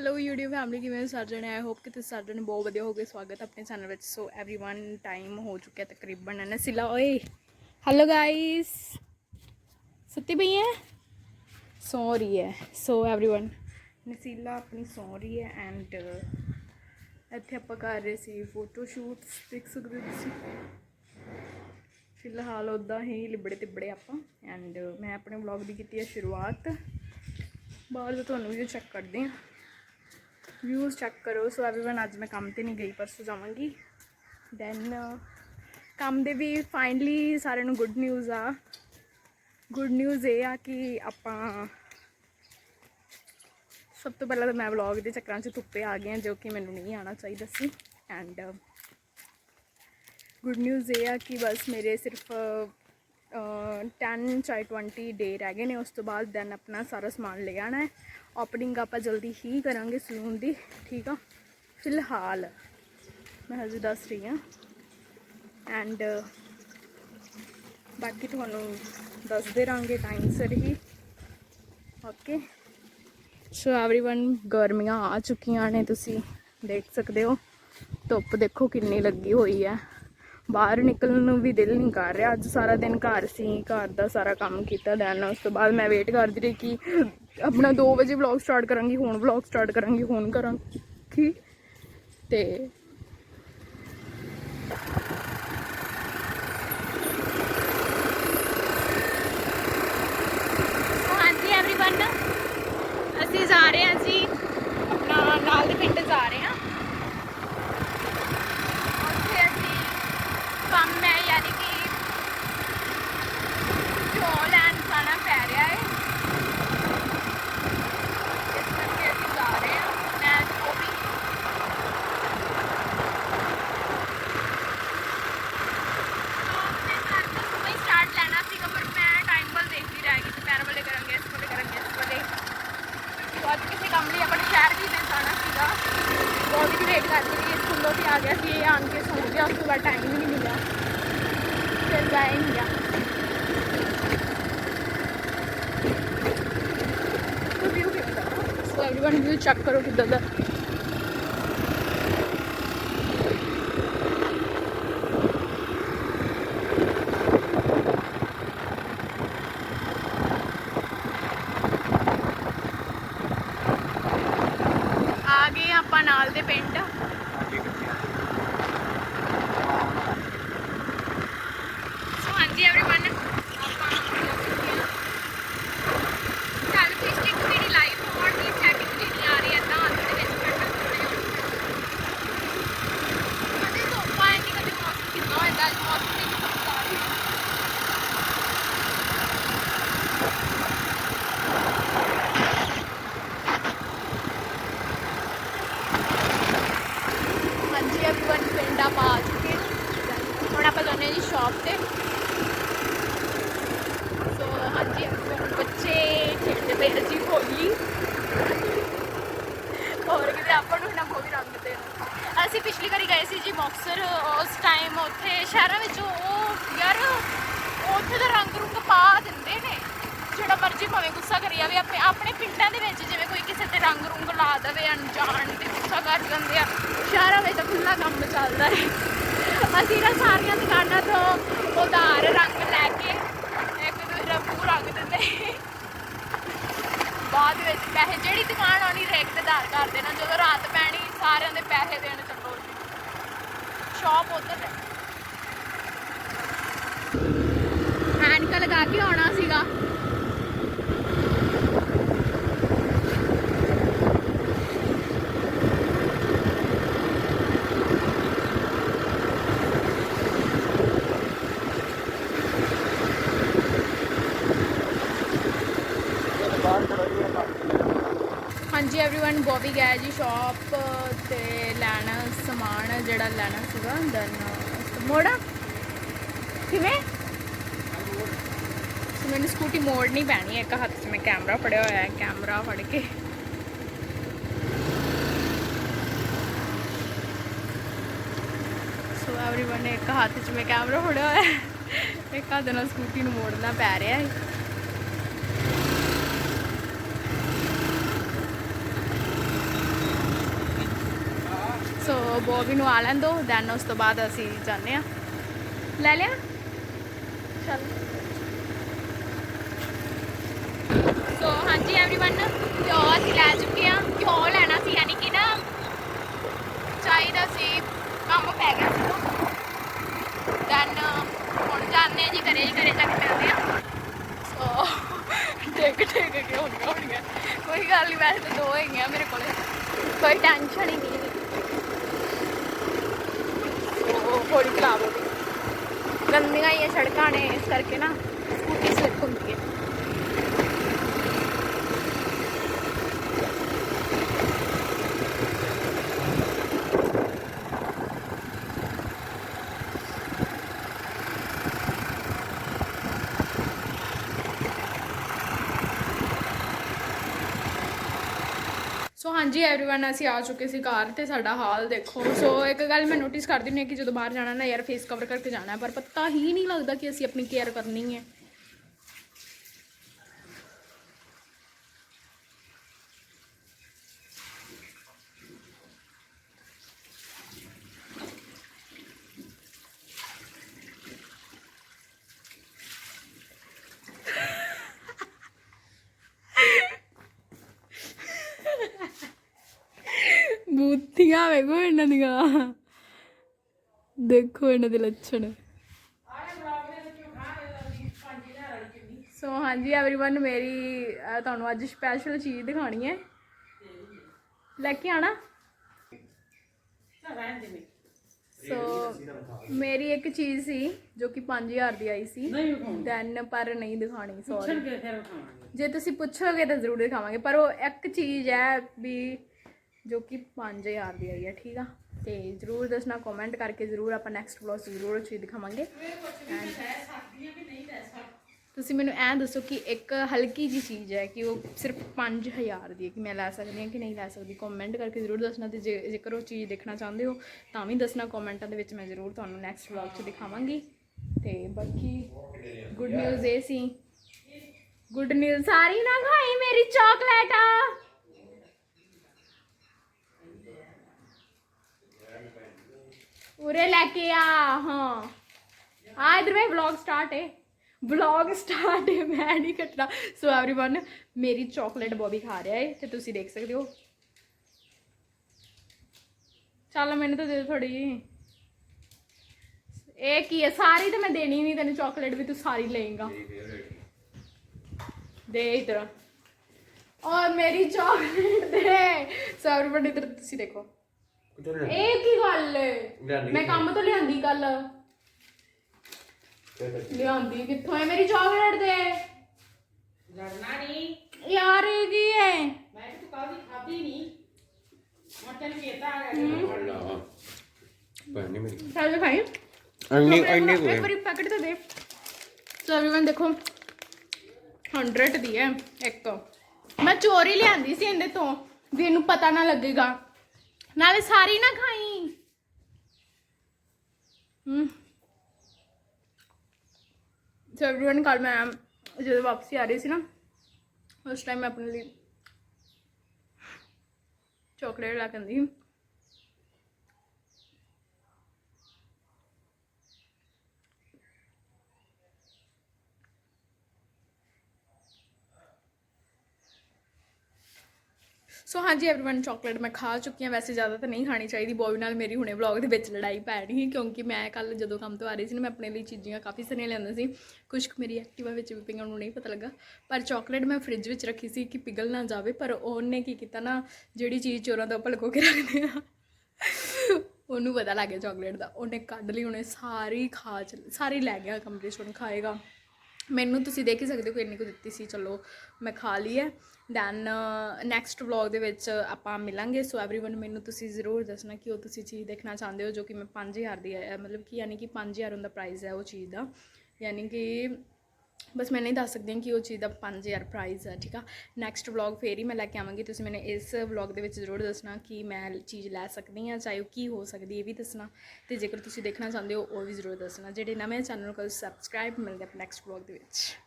Hello YouTube family ਕਿਵੇਂ ਹੋ ਸਾਰੇ ਜਣੇ ਆਈ ਹੋਪ ਕਿ ਤੁਸੀਂ ਸਾਰੇ ਜਣੇ ਬਹੁਤ ਵਧੀਆ ਹੋਗੇ ਸਵਾਗਤ ਹੈ ਆਪਣੇ ਚੈਨਲ ਵਿੱਚ ਸੋ एवरीवन ਟਾਈਮ ਹੋ ਚੁੱਕਿਆ ਤਕਰੀਬਨ ਨਸਿਲਾ ਓਏ ਹੈਲੋ ਗਾਇਸ ਸੁੱਤੀ ਪਈ ਹੈ ਸੌ ਰਹੀ ਹੈ ਸੋ एवरीवन ਨਸੀਲਾ ਆਪਣੀ ਸੌ ਰਹੀ ਹੈ ਐਂਡ ਇੱਥੇ ਆਪਾਂ ਕਰ ਰਹੇ ਸੀ ਫੋਟੋ ਸ਼ੂਟ ਦੇਖ ਸਕਦੇ ਹੋ ਤੁਸੀਂ ਫਿਲਹਾਲ ਉਦਾਂ ਹੀ ਲਿਬੜੇ ਤਿਬੜੇ ਆਪਾਂ ਐਂਡ ਮੈਂ ਆਪਣੇ ਵਲੌਗ ਦੀ ਕੀਤੀ ਹੈ ਸ਼ੁਰੂਆਤ ਬਾਅਦ ਵਿੱਚ ਤੁਹਾਨੂੰ ਵੀ ਚੈੱਕ ਕਰਦੇ ਹਾਂ ਵਿਊਜ਼ ਚੈੱਕ ਕਰੋ ਸੋ एवरीवन ਅੱਜ ਮੈਂ ਕੰਮ ਤੇ ਨਹੀਂ ਗਈ ਪਰਸੋਂ ਜਾਵਾਂਗੀ ਦੈਨ ਕੰਮ ਦੇ ਵੀ ਫਾਈਨਲੀ ਸਾਰਿਆਂ ਨੂੰ ਗੁੱਡ ਨਿਊਜ਼ ਆ ਗੁੱਡ ਨਿਊਜ਼ ਇਹ ਆ ਕਿ ਆਪਾਂ ਸਭ ਤੋਂ ਪਹਿਲਾਂ ਤਾਂ ਮੈਂ ਵਲੌਗ ਦੇ ਚੱਕਰਾਂ 'ਚ ਧੁੱਪੇ ਆ ਗਏ ਹਾਂ ਜੋ ਕਿ ਮੈਨੂੰ ਨਹੀਂ ਆਉਣਾ ਚਾਹੀਦਾ ਸੀ ਐਂਡ ਗੁੱਡ ਨਿਊਜ਼ ਇਹ ਆ ਕਿ ਬਸ ਮੇਰੇ ਸਿਰਫ ਅ, 10 ਚਾਹੇ 20 ਡੇ ਰਹਿ ਗਏ ਨੇ ਉਸ ਤੋਂ ਬਾਅਦ ਦੈਨ ਆਪਣਾ ਸਾਰਾ ਸਮਾਨ ਲੈ ਆਣਾ ਹੈ ਓਪਨਿੰਗ ਆਪਾਂ ਜਲਦੀ ਹੀ ਕਰਾਂਗੇ ਸਲੂਨ ਦੀ ਠੀਕ ਆ ਫਿਲਹਾਲ ਮੈਂ ਹਜੇ ਦੱਸ ਰਹੀ ਹਾਂ ਐਂਡ ਬਾਕੀ ਤੁਹਾਨੂੰ ਦੱਸਦੇ ਰਾਂਗੇ ਟਾਈਮ ਸਿਰ ਹੀ ਓਕੇ ਸੋ एवरीवन ਗਰਮੀਆਂ ਆ ਚੁੱਕੀਆਂ ਨੇ ਤੁਸੀਂ ਦੇਖ ਸਕਦੇ ਹੋ ਧੁੱਪ ਦੇਖੋ ਕਿੰਨੀ ਲੱਗੀ ਹੋਈ ਹੈ ਬਾਹਰ ਨਿਕਲਣ ਨੂੰ ਵੀ ਦਿਲ ਨਹੀਂ ਕਰ ਰਿਹਾ। ਅੱਜ ਸਾਰਾ ਦਿਨ ਘਰ ਸੀ, ਘਰ ਦਾ ਸਾਰਾ ਕੰਮ ਕੀਤਾ ਦੈਨ ਉਸ ਤੋਂ ਬਾਅਦ ਮੈਂ ਵੇਟ ਕਰਦੀ ਰਹੀ ਕਿ ਆਪਣਾ 2 ਵਜੇ ਵਲੌਗ ਸਟਾਰਟ ਕਰਾਂਗੀ, ਹੁਣ ਵਲੌਗ ਸਟਾਰਟ ਕਰਾਂਗੀ, ਹੁਣ ਕਰਾਂਗੀ ਤੇ ਅਸੀਂ ਜਾ ਰਹੇ ਹਾਂ ਜੀ, ਆਪਣਾ ਨਾਲ ਦੇ ਪਿੰਡ ਜਾ ਰਹੇ ਇਹ ਆਣ ਕੇ ਸੌਂ ਗਿਆ ਉਸ ਤੋਂ ਬਾਅਦ ਟਾਈਮ ਹੀ ਨਹੀਂ ਮਿਲਿਆ ਫਿਰ ਜਾਇਆ ਹੀ ਨਹੀਂ ਗਿਆ तो व्यू ਕਿਵੇਂ ਦਾ ਸੋ एवरीवन व्यू ਚੈੱਕ ਕਰੋ ਕਿੱਦਾਂ ਦਾ ਗਏ ਉਸ ਟਾਈਮ ਉੱਥੇ ਸ਼ਹਿਰਾਂ ਵਿੱਚ ਉਹ ਯਾਰ ਉੱਥੇ ਦਾ ਰੰਗ ਰੁੰਗ ਪਾ ਦਿੰਦੇ ਨੇ। ਜਿਹੜਾ ਮਰਜ਼ੀ ਭਾਵੇਂ ਗੁੱਸਾ ਕਰੀ ਜਾਵੇ, ਆਪਣੇ ਆਪਣੇ ਪਿੰਡਾਂ ਦੇ ਵਿੱਚ ਜਿਵੇਂ ਕੋਈ ਕਿਸੇ ਤੇ ਰੰਗ ਰੁੰਗ ਲਾ ਦੇਵੇ, ਅਣਜਾਣ ਤੇ ਗੁੱਸਾ ਕਰ ਜਾਂਦੇ ਆ। ਸ਼ਹਿਰਾਂ ਵਿੱਚ ਤਾਂ ਖੁੱਲਾ ਕੰਮ ਚੱਲਦਾ ਹੈ ਅਸੀਂ ਨਾ ਸਾਰੀਆਂ ਦੁਕਾਨਾਂ ਤੋਂ ਉਧਾਰ ਰੰਗ ਲੈ ਕੇ ਇੱਕ ਦੂਜੇ ਦਾ ਮੂੰਹ ਰੰਗ ਦਿੰਦੇ ਬਾਅਦ ਵਿੱਚ ਪੈਸੇ, ਜਿਹੜੀ ਦੁਕਾਨ ਆਉਣੀ, ਰੇਕ ਤੇ ਧਾਰ ਕਰ ਦੇਣਾ, ਜਦੋਂ ਰਾਤ ਪੈਣੀ, ਸਾਰਿਆਂ ਦੇ ਪੈਸੇ ਦੇਣ ਸ਼ਾਪ ਉਧਰ ਹੈ। ਐਨਕਾਂ ਲਗਾ ਕੇ ਆਉਣਾ ਸੀਗਾ ਹਾਂਜੀ एवरीवन ਬੋਬੀ ਗਿਆ ਜੀ ਸ਼ਾਪ ਤੇ ਲੈਣਾ ਸਮਾਨ ਜਿਹੜਾ ਲੈਣਾ ਸੀਗਾ ਦੈਨ ਮੋੜਾ ਕਿਵੇਂ ਸੋ ਮੈਨੂੰ ਸਕੂਟੀ ਮੋੜਨੀ ਪੈਣੀ ਹੈ ਇੱਕ ਹੱਥ 'ਚ ਮੈਂ ਕੈਮਰਾ ਫੜਿਆ ਹੋਇਆ ਹੈ ਕੈਮਰਾ ਫੜ ਕੇ ਸੋ एवरीवन ਇੱਕ ਹੱਥ 'ਚ ਮੈਂ ਕੈਮਰਾ ਫੜਿਆ ਹੋਇਆ ਹੈ ਇੱਕ ਹੱਥ ਨਾਲ ਸਕੂਟੀ ਨੂੰ ਮੋੜਨਾ ਪੈ ਰਿਹਾ ਹੈ ਬੋਬੀ ਨੂੰ ਆ ਲੈਣ ਦੋ ਦੈਨ ਉਸ ਤੋਂ ਬਾਅਦ ਅਸੀਂ ਜਾਂਦੇ ਆ ਲੈ ਲਿਆ ਚਲ ਸੋ ਹਾਂਜੀ एवरीवन ਘਿਓ ਅਸੀਂ ਲੈ ਚੁੱਕੇ ਆ ਘਿਓ ਲੈਣਾ ਸੀ ਯਾਨੀ ਕਿ ਨਾ ਚਾਹੀਦਾ ਸੀ ਕੰਮ ਪੈ ਗਿਆ ਸੀ ਦੈਨ ਹੁਣ ਜਾਂਦੇ ਆ ਜੀ ਘਰੇ ਜੀ ਘਰੇ ਜਾ ਕੇ ਮਿਲਦੇ ਆ ਸੋ ਟੇਕ ਟੇਕ ਕੇ ਹੋਣੀਆਂ ਹੋਣੀਆਂ ਕੋਈ ਗੱਲ ਨਹੀਂ ਵੈਸੇ ਤਾਂ ਦੋ ਹੈਗੀਆਂ ਮੇਰੇ ਕੋਲੇ ਕੋਈ ਟੈਨਸ਼ਨ ਹੀ ਨਹੀਂ ਥੋੜੀ ਖਰਾਬ ਹੋ ਗਈ ਗੰਦੀਆਂ ਹੀ ਸੜਕਾਂ ਨੇ, ਇਸ ਕਰਕੇ ਨਾ ਸਕੂਟੀ ਸਲਿੱਪ ਹੁੰਦੀ ਹੈ। ਹਾਂਜੀ एवरीवन ਅਸੀਂ ਆ ਚੁੱਕੇ ਸੀ ਕਾਰ ਤੇ ਸਾਡਾ ਹਾਲ ਦੇਖੋ ਸੋ ਇੱਕ ਗੱਲ ਮੈਂ ਨੋਟਿਸ ਕਰਦੀ ਹੁੰਦੀ ਹਾਂ ਕਿ ਜਦੋਂ ਬਾਹਰ ਜਾਣਾ ਨਾ ਯਾਰ ਫੇਸ ਕਵਰ ਕਰਕੇ ਜਾਣਾ ਹੈ, ਪਰ ਪਤਾ ਹੀ ਨਹੀਂ ਲੱਗਦਾ ਕਿ ਅਸੀਂ ਆਪਣੀ ਕੇਅਰ ਕਰਨੀ ਹੈ ਬੂਥੀਆਂ ਵੇਖੋ ਇਹਨਾਂ ਦੀਆਂ ਦੇਖੋ ਇਹਨਾਂ ਦੇ ਲੱਛਣ ਸੋ ਹਾਂਜੀ एवरीवन ਮੇਰੀ ਅਹ, ਤੁਹਾਨੂੰ ਅੱਜ ਸਪੈਸ਼ਲ ਚੀਜ਼ ਦਿਖਾਣੀ ਹੈ ਲੈ ਕੇ ਆਣਾ ਸੋ ਮੇਰੀ ਇੱਕ ਚੀਜ਼ ਸੀ ਜੋ ਕਿ 5000 ਦੀ ਆਈ ਸੀ ਦੈਨ ਪਰ ਨਹੀਂ ਦਿਖਾਣੀ ਸੌਰੀ ਜੇ ਤੁਸੀਂ ਪੁੱਛੋਗੇ ਤਾਂ ਜ਼ਰੂਰ ਦਿਖਾਵਾਂਗੇ ਪਰ ਉਹ ਇੱਕ ਚੀਜ਼ ਹੈ ਵੀ ਜੋ ਕਿ 5000 ਦੀ ਆਈ ਹੈ, ਠੀਕ ਆ? ਤੇ ਜ਼ਰੂਰ ਦੱਸਣਾ ਕਮੈਂਟ ਕਰਕੇ ਜ਼ਰੂਰ ਆਪਾਂ ਨੈਕਸਟ ਵਲੌਗ 'ਚ ਜ਼ਰੂਰ ਉਹ ਚੀਜ਼ ਦਿਖਾਵਾਂਗੇ। ਤੁਸੀਂ ਮੈਨੂੰ ਐਂ ਦੱਸੋ ਕਿ ਇੱਕ ਹਲਕੀ ਜੀ ਚੀਜ਼ ਹੈ ਕਿ ਉਹ ਸਿਰਫ 5000 ਦੀ ਹੈ, ਕਿ ਮੈਂ ਲੈ ਸਕਦੀ ਹਾਂ ਕਿ ਨਹੀਂ ਲੈ ਸਕਦੀ? ਕਮੈਂਟ ਕਰਕੇ ਜ਼ਰੂਰ ਦੱਸਣਾ ਤੇ ਜੇ ਜੇਕਰ ਉਹ ਚੀਜ਼ ਦੇਖਣਾ ਚਾਹੁੰਦੇ ਹੋ, ਤਾਂ ਵੀ ਦੱਸਣਾ ਕਮੈਂਟਾਂ ਦੇ ਵਿੱਚ, ਮੈਂ ਜ਼ਰੂਰ ਤੁਹਾਨੂੰ ਨੈਕਸਟ ਵਲੌਗ 'ਚ ਦਿਖਾਵਾਂਗੀ। ਤੇ ਬਾਕੀ ਗੁੱਡ ਨਿਊਜ਼ ਇਹ ਸੀ। ਗੁੱਡ ਨਿਊਜ਼ ਸਾਰੀ ਨਾ ਖਾਈ ਮੇਰੀ ਚਾਕਲੇਟ ਆ ਉਰੇ ਲੈ ਕੇ ਆ ਹਾਂ ਆ ਇਧਰ ਮੈਂ ਵਲੌਗ ਸਟਾਰਟ ਹੈ ਵਲੌਗ ਸਟਾਰਟ ਹੈ ਮੈਂ ਨਹੀਂ ਕੱਟਣਾ ਸੋ एवरीवन ਮੇਰੀ ਚਾਕਲੇਟ ਬੋਬੀ ਖਾ ਰਿਹਾ ਹੈ ਤੇ ਤੁਸੀਂ ਦੇਖ ਸਕਦੇ ਹੋ ਚੱਲ ਮੈਨੂੰ ਤਾਂ ਦੇ ਦਿਓ ਥੋੜੀ ਜਿਹੀ ਇਹ ਕੀ ਹੈ ਸਾਰੀ ਤਾਂ ਮੈਂ ਦੇਣੀ ਨਹੀਂ ਤੈਨੂੰ ਚਾਕਲੇਟ ਵੀ ਤੂੰ ਸਾਰੀ ਲਏਗਾ ਦੇ ਇਧਰ ਔਰ ਮੇਰੀ ਚਾਕਲੇਟ ਦੇ ਸੋ एवरीवन ਇਧਰ ਤੁਸੀਂ ਦੇਖੋ ਇਹ ਕੀ ਗੱਲ ਹੈ ਲਿਆਂਦੀ ਮੈਂ ਕੰਮ ਤੋਂ ਲਿਆਂਦੀ ਕੱਲ ਲਿਆਂਦੀ ਕਿੱਥੋਂ ਹੈ ਮੇਰੀ ਚਾਕਲੇਟ ਦੇ ਲੜਨਾ ਨਹੀਂ ਯਾਰ ਇਹ ਕੀ ਹੈ ਮੈਂ ਤੂੰ ਕੱਲ ਦੀ ਖਾਧੀ ਨਹੀਂ ਹੁਣ ਤੈਨੂੰ ਚੇਤਾ ਆ ਗਿਆ ਪੈਣੀ ਮੇਰੀ ਚੱਲ ਖਾਈ ਇੰਨੀ ਇੰਨੀ ਇੱਕ ਵਾਰੀ ਪੈਕਟ ਤਾਂ ਦੇ ਸੋ एवरीवन ਦੇਖੋ 100 ਦੀ ਹੈ ਇੱਕ ਮੈਂ ਚੋਰੀ ਲਿਆਂਦੀ ਸੀ ਇਹਦੇ ਤੋਂ ਵੀ ਇਹਨੂੰ ਪਤਾ ਨਾ ਲੱਗੇਗਾ ਨਾਲੇ ਸਾਰੀ ਨਾ ਖਾਈ ਹੂੰ ਸੋ एवरीवन ਕੱਲ ਮੈਂ ਜਦੋਂ ਵਾਪਸੀ ਆ ਰਹੀ ਸੀ ਨਾ ਉਸ ਟਾਈਮ ਮੈਂ ਆਪਣੇ ਲਈ ਚਾਕਲੇਟ ਲੈ ਕੇ ਆਂਦੀ ਸੀ ਸੋ ਹਾਂਜੀ एवरीवन ਚਾਕਲੇਟ ਮੈਂ ਖਾ ਚੁੱਕੀ ਹਾਂ ਵੈਸੇ ਜ਼ਿਆਦਾ ਤਾਂ ਨਹੀਂ ਖਾਣੀ ਚਾਹੀਦੀ ਬੋਬੀ ਨਾਲ ਮੇਰੀ ਹੁਣੇ ਵਲੌਗ ਦੇ ਵਿੱਚ ਲੜਾਈ ਪੈ ਰਹੀ ਸੀ ਕਿਉਂਕਿ ਮੈਂ ਕੱਲ ਜਦੋਂ ਕੰਮ ਤੋਂ ਆ ਰਹੀ ਸੀ ਨਾ ਮੈਂ ਆਪਣੇ ਲਈ ਚੀਜ਼ਾਂ ਕਾਫੀ ਸਾਰੀਆਂ ਲਿਆਂਦਾ ਸੀ ਕੁਝ ਕੁ ਮੇਰੀ ਐਕਟਿਵਾ ਵਿੱਚ ਵੀ ਪਈਆਂ ਉਹਨੂੰ ਨਹੀਂ ਪਤਾ ਲੱਗਾ ਪਰ ਚਾਕਲੇਟ ਮੈਂ ਫ੍ਰਿਜ ਵਿੱਚ ਰੱਖੀ ਸੀ ਕਿ ਪਿਘਲ ਨਾ ਜਾਵੇ ਪਰ ਉਹਨੇ ਕੀ ਕੀਤਾ ਨਾ ਜਿਹੜੀ ਚੀਜ਼ ਚੋਰਾਂ ਤੋਂ ਆਪਾਂ ਲੁਕੋ ਕੇ ਰੱਖਦੇ ਆ ਉਹਨੂੰ ਪਤਾ ਲੱਗ ਗਿਆ ਚਾਕਲੇਟ ਦਾ ਉਹਨੇ ਕੱਢ ਲਈ ਉਹਨੇ ਸਾਰੀ ਖਾ ਚ ਸਾਰੀ ਲੈ ਗਿਆ ਕਮਰੇ 'ਚ ਹੁਣ ਖਾਏਗਾ ਮੈਨੂੰ ਤੁਸੀਂ ਦੇਖ ਹੀ ਸਕਦੇ ਹੋ ਕਿ ਇੰਨੀ ਕੁ ਦਿੱਤੀ ਸੀ ਚਲੋ ਮੈਂ ਖਾ ਲਈ ਹੈ ਦੈਨ ਨੈਕਸਟ ਵਲੌਗ ਦੇ ਵਿੱਚ ਆਪਾਂ ਮਿਲਾਂਗੇ ਸੋ एवरीवन ਮੈਨੂੰ ਤੁਸੀਂ ਜ਼ਰੂਰ ਦੱਸਣਾ ਕਿ ਉਹ ਤੁਸੀਂ ਚੀਜ਼ ਦੇਖਣਾ ਚਾਹੁੰਦੇ ਹੋ ਜੋ ਕਿ ਮੈਂ 5000 ਦੀ ਹੈ ਮਤਲਬ ਕਿ ਯਾਨੀ ਕਿ 5000 ਉਹਦਾ ਪ੍ਰਾਈਸ ਹੈ ਉਹ ਚੀਜ਼ ਦਾ ਯਾਨੀ ਕਿ ਬਸ ਮੈਂ ਨਹੀਂ ਦੱਸ ਸਕਦੀ ਕਿ ਉਹ ਚੀਜ਼ ਦਾ 5000 ਪ੍ਰਾਈਸ ਆ ਠੀਕ ਆ? ਨੈਕਸਟ ਵਲੌਗ ਫੇਰ ਹੀ ਮੈਂ ਲੈ ਕੇ ਆਵਾਂਗੀ, ਤੁਸੀਂ ਮੈਨੂੰ ਇਸ ਵਲੌਗ ਦੇ ਵਿੱਚ ਜ਼ਰੂਰ ਦੱਸਣਾ ਕਿ ਮੈਂ ਚੀਜ਼ ਲੈ ਸਕਦੀ ਹਾਂ ਚਾਹੇ ਉਹ ਕੀ ਹੋ ਸਕਦੀ ਇਹ ਵੀ ਦੱਸਣਾ। ਤੇ ਜੇਕਰ ਤੁਸੀਂ ਦੇਖਣਾ ਚਾਹੁੰਦੇ ਹੋ, ਉਹ ਵੀ ਜ਼ਰੂਰ ਦੱਸਣਾ, ਜਿਹੜੇ ਨਵੇਂ ਚੈਨਲ ਨੂੰ ਕਰ ਸਬਸਕ੍ਰਾਈਬ ਮਿਲਦੇ ਆਪਾਂ ਨੈਕਸਟ ਵਲੌਗ ਦੇ ਵਿੱਚ।